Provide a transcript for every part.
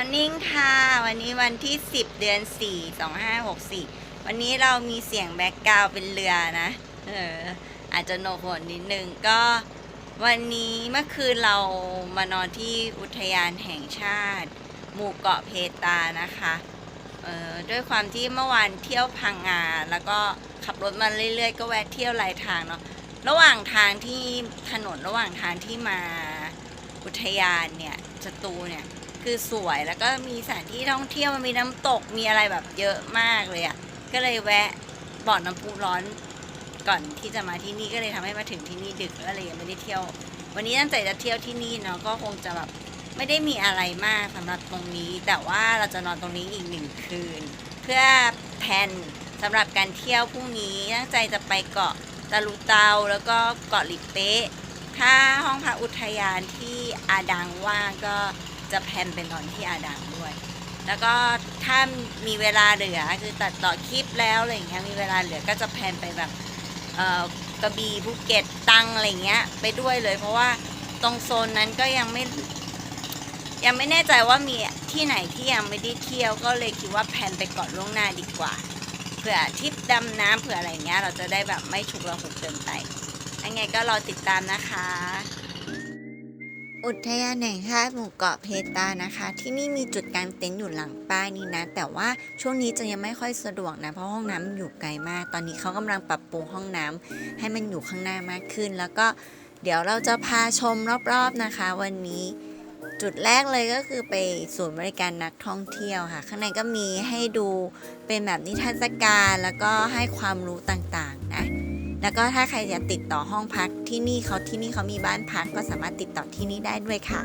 อร์นิ่งค่ะ วันนี้วันที่ 10 เดือน 4 2564 วันนี้เรามีเสียงแบ็กกราวเป็นเรือนะ เออ อาจจะโนผลนิดนึง ก็วันนี้เมื่อคืนเรามานอนที่อุทยานแห่งชาติ หมู่เกาะเพตานะคะ เออด้วยความที่เมื่อวานเที่ยวพังงา แล้วก็ขับรถมาเรื่อยๆ ก็แวะเที่ยวหลายทางเนาะ ระหว่างทางที่ถนนระหว่างทางที่มาอุทยานเนี่ยจตูเนี่ย คือสวยแล้วก็มีสถานที่ท่องเที่ยวมันมีน้ำตกมีอะไรแบบเยอะมากเลยอะ่ะก็เลยแวะบ่อน้ำพุร้อนก่อนที่จะมาที่นี่ก็เลยทำให้มาถึงที่นี่ดึกก็เลยยังไม่ได้เที่ยว วันนี้ตั้งใจจะเที่ยวที่นี่เนาะก็คงจะแบบไม่ได้มีอะไรมากสำหรับตรงนี้ แต่ว่าเราจะนอนตรงนี้อีกหนึ่งคืน เพื่อแผนสำหรับการเที่ยวพรุ่งนี้ตั้งใจจะไปเกาะตะลุเตาแล้วก็เกาะหลิเป๊ะถ้าห้องพักอุทยานที่อาดังว่างก็ จะแพนเป็นนอนที่อาดังด้วย แล้วก็ถ้ามีเวลาเหลือคือตัดต่อคลิปแล้วอะไรอย่างเงี้ยมีเวลาเหลือก็จะแพนไปแบบเอ่อกระบี่ภูเก็ตตังอะไรเงี้ยไปด้วยเลย เพราะว่าตรงโซนนั้นก็ยังไม่ยังไม่แน่ใจว่ามีที่ไหนที่ยังไม่ได้เที่ยวก็เลยคิดว่าแพนไปก่อนล่วงหน้าดีกว่าเผื่อทริปดำน้ำเผื่ออะไรเงี้ยเราจะได้แบบไม่ฉุกระหุกเกินไปยังไงก็รอติดตามนะคะ อุทยานแห่งชาติหมู่เกาะเพตานะคะ ที่นี่มีจุดกางเต็นท์อยู่หลังป้ายนี้นะ แต่ว่าช่วงนี้จะยังไม่ค่อยสะดวกนะเพราะห้องน้ำมันอยู่ไกลมาก ตอนนี้เขากำลังปรับปรุงห้องน้ำให้มันอยู่ข้างหน้ามากขึ้น แล้วก็เดี๋ยวเราจะพาชมรอบๆนะคะ วันนี้จุดแรกเลยก็คือไปศูนย์บริการนักท่องเที่ยวค่ะ ข้างในก็มีให้ดูเป็นแบบนิทรรศการแล้วก็ให้ความรู้ต่างๆ แล้วก็ถ้าใครอยากติดต่อห้องพักที่นี่เขาที่นี่เขามีบ้านพักก็สามารถติดต่อที่นี่ได้ด้วยค่ะ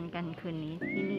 อนกันคืนนี้ที่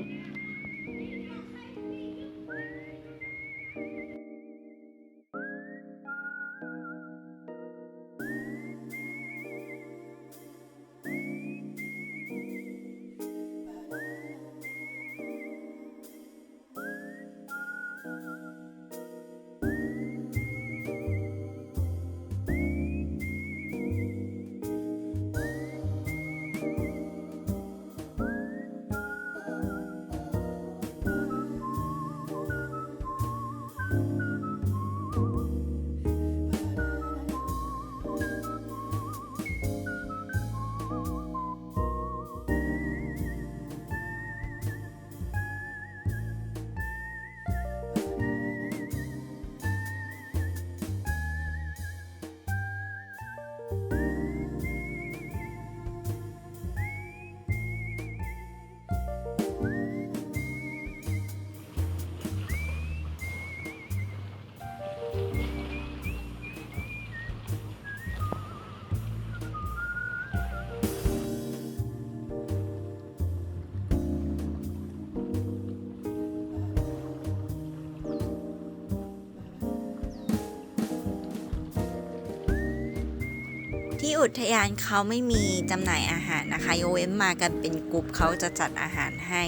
อุทยานเขาไม่มีจำหน่ายอาหารนะคะยกเว้นมากันเป็นกลุ่มเขาจะจัดอาหารให้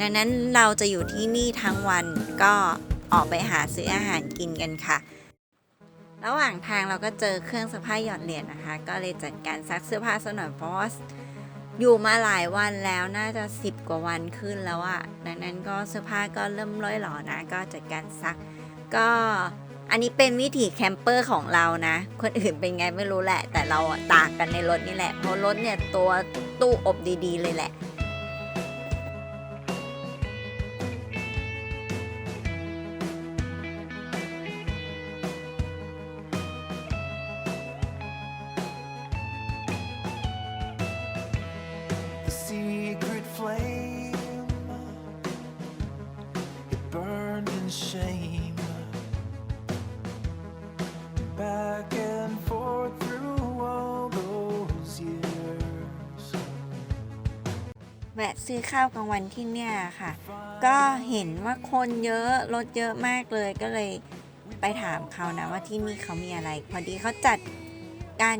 ดังนั้นเราจะอยู่ที่นี่ทั้งวันก็ออกไปหาซื้ออาหารกินกันค่ะ ระหว่างทางเราก็เจอเครื่องซักผ้าหยอดเหรียญนะคะ ก็เลยจัดการซักเสื้อผ้าซะหน่อยเพราะว่าอยู่มาหลายวันแล้วน่าจะสิบกว่าวันขึ้นแล้วอะดังนั้นก็เสื้อผ้าก็เริ่มร้อยหลอนะ ก็จัดการซักก็ อันนี้เป็นวิถีแคมเปอร์ของเรานะ คนอื่นเป็นไงไม่รู้แหละ แต่เราตากกันในรถนี่แหละ เพราะรถเนี่ยตัวตู้อบดีๆเลยแหละ แวะซื้อข้าวกลางวันที่เนี่ยค่ะ ก็เห็นว่าคนเยอะรถเยอะมากเลยก็เลยไปถามเขานะว่าที่นี่เขามีอะไร พอดีเขาจัดการ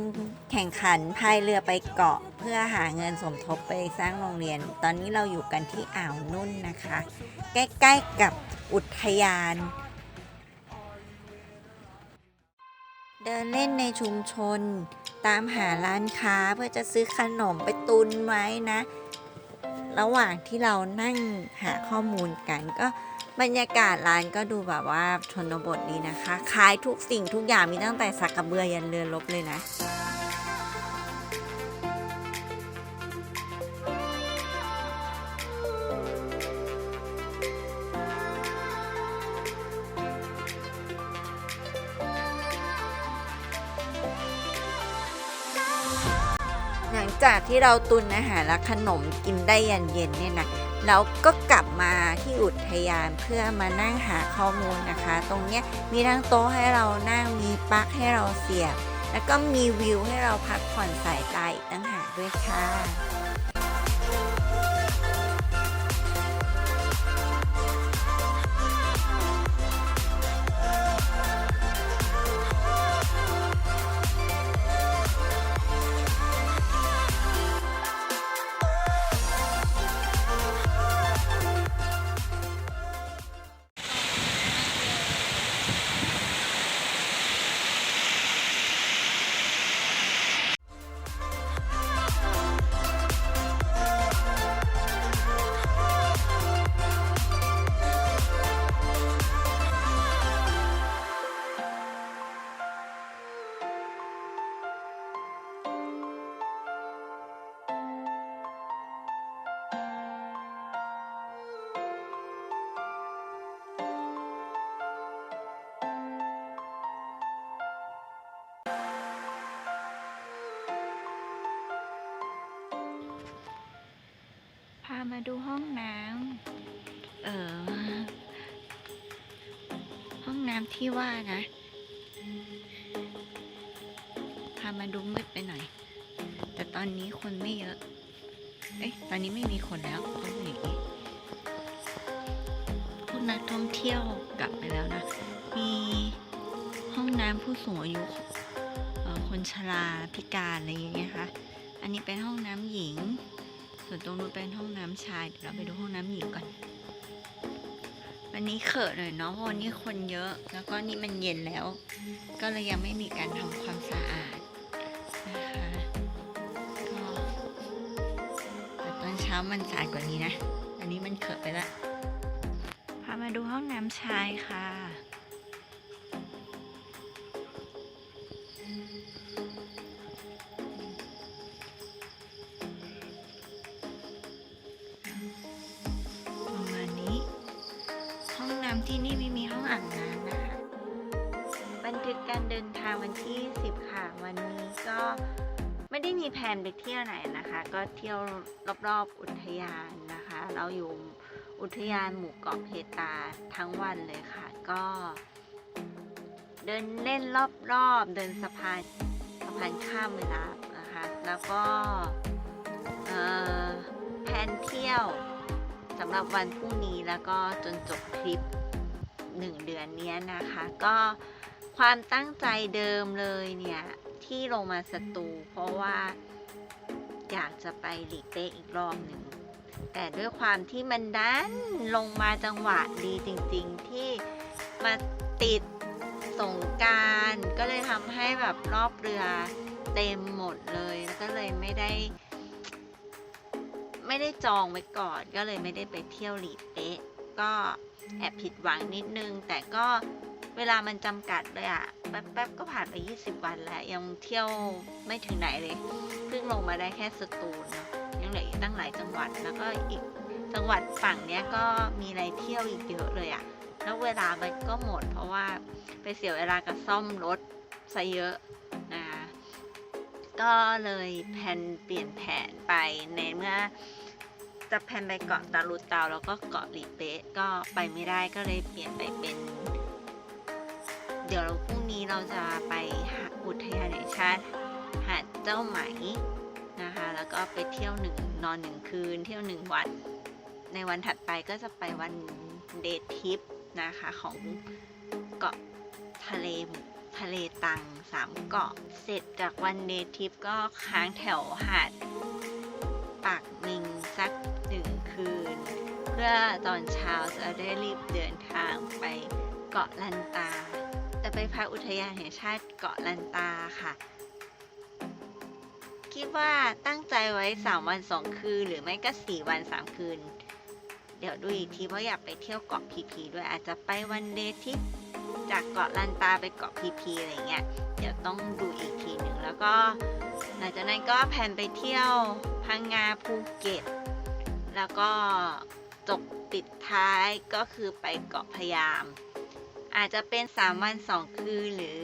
แข่งขันพายเรือไปเกาะเพื่อหาเงินสมทบไปสร้างโรงเรียน ตอนนี้เราอยู่กันที่อ่าวนุ่นนะคะ ใกล้ๆกับอุทยาน เดินเล่นในชุมชน ตามหาร้านค้าเพื่อจะซื้อขนมไปตุนไว้นะ ระหว่างที่เรานั่งหาข้อมูลกันก็บรรยากาศร้านก็ดูแบบว่าชนบทดีนะคะ ขายทุกสิ่งทุกอย่างมีตั้งแต่สักกระเบือยันเรือรบเลยนะ จากที่เราตุนอาหารและขนมกินได้ยันเย็นเนี่ยนะแล้วก็กลับมาที่อุทยานเพื่อมานั่งหาข้อมูลนะคะ ตรงเนี้ยมีทั้งโต๊ะให้เรานั่งมีปลั๊กให้เราเสียบ แล้วก็มีวิวให้เราพักผ่อนสายตาอีกตั้งหากด้วยค่ะามาดูห้องน้ำ เออ ห้องน้ำที่ว่านะ พามาดูมืดไปหน่อย แต่ตอนนี้คนไม่เยอะ เอ๊ะตอนนี้ไม่มีคนแล้วต้องอย่างนี้พวกนักท่องเที่ยวกลับไปแล้วนะ มีห้องน้ำผู้สูงอายุคนชราพิการอะไรอย่างเงี้ยค่ะ อันนี้เป็นห้องน้ำหญิง ส่วนตรงนู้นเป็นห้องน้ำชาย เดี๋ยวเราไปดูห้องน้ำหญิงก่อน วันนี้เขินหน่อยเนาะเพราะวันนี้คนเยอะ แล้วก็นี่มันเย็นแล้ว ก็เลยยังไม่มีการทำความสะอาดนะคะก็แต่ตอนเช้ามันสะอาดกว่านี้นะ อันนี้มันเขินไปละ พามาดูห้องน้ำชายค่ะ ที่ 10 ค่ะ วันนี้ก็ไม่ได้มีแผนไปเที่ยวไหนนะคะ ก็เที่ยวรอบๆอุทยานนะคะ เราอยู่อุทยานหมู่เกาะเพตาทั้งวันเลยค่ะ ก็ เดินเล่นรอบๆ เดินสะพานสะพานข้ามเวลานะคะ แล้วก็แผนเที่ยวสำหรับวันพรุ่งนี้แล้วก็จนจบทริป 1 เดือนนี้นะคะ ก็ ความตั้งใจเดิมเลยเนี่ย ที่ลงมาสตูเพราะว่าอยากจะไปหลีเป๊ะอีกรอบหนึ่ง แต่ด้วยความที่มันดันลงมาจังหวะดีจริงๆ ที่มาติดสงการก็เลยทำให้แบบรอบเรือเต็มหมดเลยก็เลยไม่ได้ ไม่ได้จองไว้ก่อนก็เลยไม่ได้ไปเที่ยวหลีเป๊ะก็แอบผิดหวังนิดนึง แต่ก็ เวลามันจำกัดเลยอะแป๊บๆก็ผ่านไป 20 วันแล้ว ยังเที่ยวไม่ถึงไหนเลย เพิ่งลงมาได้แค่สตูลยังเหลืออีกตั้งหลายจังหวัด แล้วก็อีกจังหวัดฝั่งเนี้ยก็มีอะไรเที่ยวอีกเยอะเลยอะแล้วเวลามันก็หมด เพราะว่าไปเสียเวลากับซ่อมรถซะเยอะนะคะก็เลยแผนเปลี่ยนแผนไปในเมื่อจะแพลนไปเกาะตาลูเตาแล้วก็เกาะลีเป๊ะก็ไปไม่ได้ก็เลยเปลี่ยนไปเป็น เดี๋ยวพรุ่งนี้เราจะไปหาอุทยานแห่งชาติหาดเจ้าไหมนะคะ แล้วก็ไปเที่ยวหนึ่งนอนหนึ่งคืน เที่ยวหนึ่งวัน ในวันถัดไปก็จะไปวันเดททริปนะคะของเกาะทะเลทะเลตังสามเกาะเสร็จจากวันเดททริปก็ค้างแถวหาดปากมิงสักหนึ่งคืน เพื่อตอนเช้าจะได้รีบเดินทางไปเกาะลันตา ไปพักอุทยานแห่งชาติเกาะลันตาค่ะ คิดว่าตั้งใจไว้ 3 วัน 2 คืน หรือไม่ก็ 4 วัน 3 คืน เดี๋ยวดูอีกทีเพราะอยากไปเที่ยวเกาะพีพีด้วยอาจจะไปวันเดย์ทิปจากเกาะลันตาไปเกาะพีพีอะไรเงี้ย เดี๋ยวต้องดูอีกทีหนึ่งแล้วก็หลังจากนั้นก็แผนไปเที่ยวพังงาภูเก็ต แล้วก็จบปิดท้ายก็คือไปเกาะพยาม อาจจะเป็น 3 วัน 2 คืนหรือ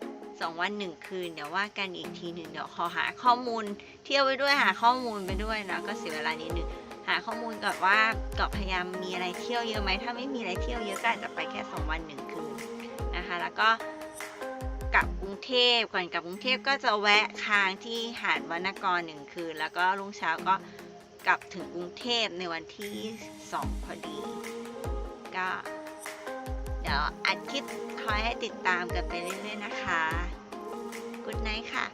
2 วัน 1 คืน เดี๋ยวว่ากันอีกทีหนึ่งเดี๋ยวขอหาข้อมูลเที่ยวไปด้วยหาข้อมูลไปด้วยนะก็เสียเวลานิดนึงหาข้อมูลก่อนว่าเกาะพะยามมีอะไรเที่ยวเยอะไหมถ้าไม่มีอะไรเที่ยวเยอะก็อาจจะไปแค่ 2 วัน 1 คืนนะคะ แล้วก็กลับกรุงเทพก่อนกลับกรุงเทพก็จะแวะค้างที่หาดวรรณกรหนึ่งคืน แล้วก็รุ่งเช้าก็กลับถึงกรุงเทพในวันที่ 2 พอดีก็ ดี๋ยวอัดคลิปคอยให้ติดตามกันไปเรื่อยๆนะคะ กุดไนท์ค่ะ